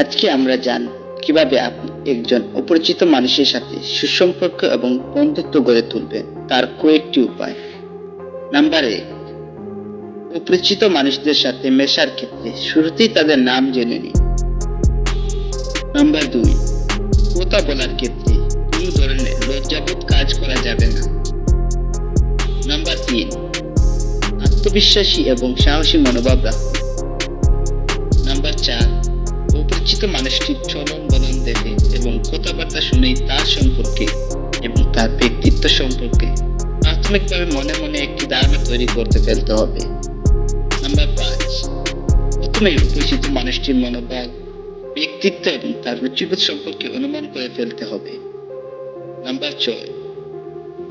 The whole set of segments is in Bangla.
আজকে আমরা জান কীভাবে আপনি একজন অপরিচিত মানুষের সাথে সুসম্পর্ক এবং বন্ধুত্ব গড়ে তুলবেন। তার কয়েকটি উপায়। নাম্বার এক, অপরিচিত মানুষদের সাথে মেশার ক্ষেত্রে শুরুতেই তাদের নাম জেনে নিন। নাম্বার দুই, কথা বলার ক্ষেত্রে কোনো ধরনের লজ্জাবোধ কাজ করা যাবে না। নাম্বার তিন, আত্মবিশ্বাসী এবং সাহসী মনোভাব রাখুন। অপরিচিত মানুষটির চলন বলন দেখে এবং কথাবার্তা শুনেই তার সম্পর্কে এবং তার ব্যক্তিত্ব সম্পর্কে প্রাথমিকভাবে মনে মনে একটি ধারণা তৈরি করতে ফেলতে হবে। নাম্বার পাঁচ, প্রথমে অপরিচিত মানুষটির মনোভাব ব্যক্তিত্ব এবং তার রুচিবোধ সম্পর্কে অনুমান করে ফেলতে হবে। নাম্বার ছয়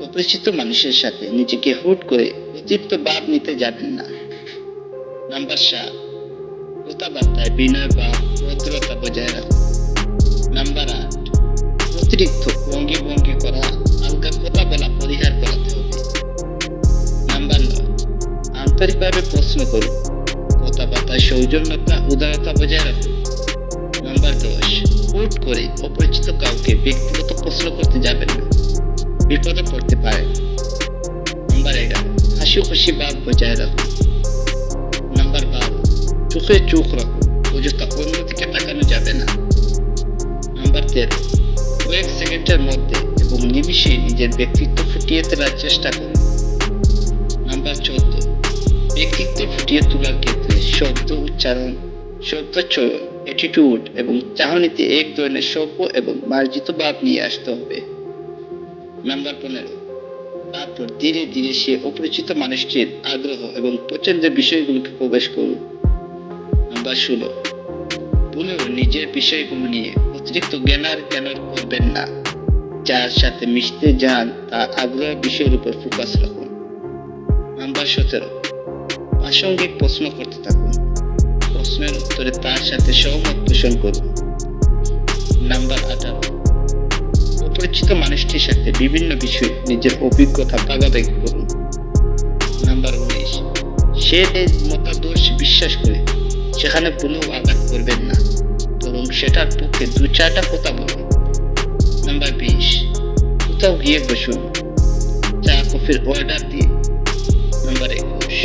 অপরিচিত মানুষের সাথে নিজেকে হুট করে অতিরিক্ত ভাব নিতে যাবেন না। নাম্বার সাত কথাবার্তায় বিনয় বা ভদ্রতা বজায় রাখুন নাম্বার আট অতিরিক্ত ভঙ্গি ভঙ্গি করা আলগা কথা বলা পরিহার করাতে হবে নাম্বার নয় আন্তরিকভাবে প্রশ্ন করুন কথাবার্তায় সৌজন্যতা উদারতা বজায় রাখুন নাম্বার দশ হুট করে অপরিচিত কাউকে ব্যক্তিগত প্রশ্ন করতে যাবেন না বিপদে পড়তে পারে নাম্বার এগারো হাসি খুশি ভাব বজায় রাখুন চোখে চোখ রাখুন অযথা অন্যদিকে তাকানো যাবে না নাম্বার তেরো কয়েক সেকেন্ডের মধ্যে এবং নিমিষে নিজের ব্যক্তিত্ব ফুটিয়ে তোলার চেষ্টা করুন নাম্বার চোদ্দ ব্যক্তিত্ব ফুটিয়ে তোলার ক্ষেত্রে শব্দ উচ্চারণ শব্দ অ্যাটিটিউড এবং চাহনিতে এক ধরনের সভ্য এবং মার্জিত ভাব নিয়ে আসতে হবে নাম্বার পনেরো তারপর ধীরে ধীরে সে অপরিচিত মানুষটির আগ্রহ এবং পছন্দের বিষয়গুলোকে প্রবেশ করুন নাম্বার ষোলো। ভুলেও নিজের বিষয়গুলো নিয়ে অতিরিক্ত জ্ঞানার জ্ঞান করবেন না। যার সাথে মিশতে যান তা আগ্রহের বিষয়ের উপর ফোকাস রাখুন। নাম্বার সতেরো। প্রাসঙ্গিক প্রশ্ন করতে থাকুন। প্রশ্নের উত্তরে তার সাথে সহমত পোষণ করুন। নাম্বার আঠারো। অপরিচিত মানুষটির সাথে বিভিন্ন বিষয়ে নিজের অভিজ্ঞতা ভাগাভাগি করুন। নাম্বার উনিশ। সে মতাদর্শ বিশ্বাস করে সেখানে ভুলেও আঘাত করবেন না। বরং সেটার পক্ষে দু চারটা কথা বলুন নাম্বার বিশ, কোথাও গিয়ে বসুন। চা, কফির অর্ডার দিয়ে। নাম্বার একুশ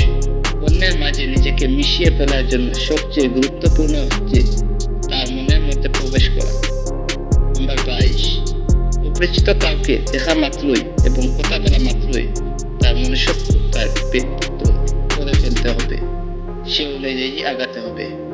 অন্যের মাঝে নিজেকে মিশিয়ে ফেলার জন্য সবচেয়ে গুরুত্বপূর্ণ হচ্ছে তার মনের মধ্যে প্রবেশ করা। নাম্বার বাইশ, অপরিচিত কাউকে দেখা মাত্রই এবং কথা বলা মাত্রই তার মনুষ্যত্ব Belleji Agathembe.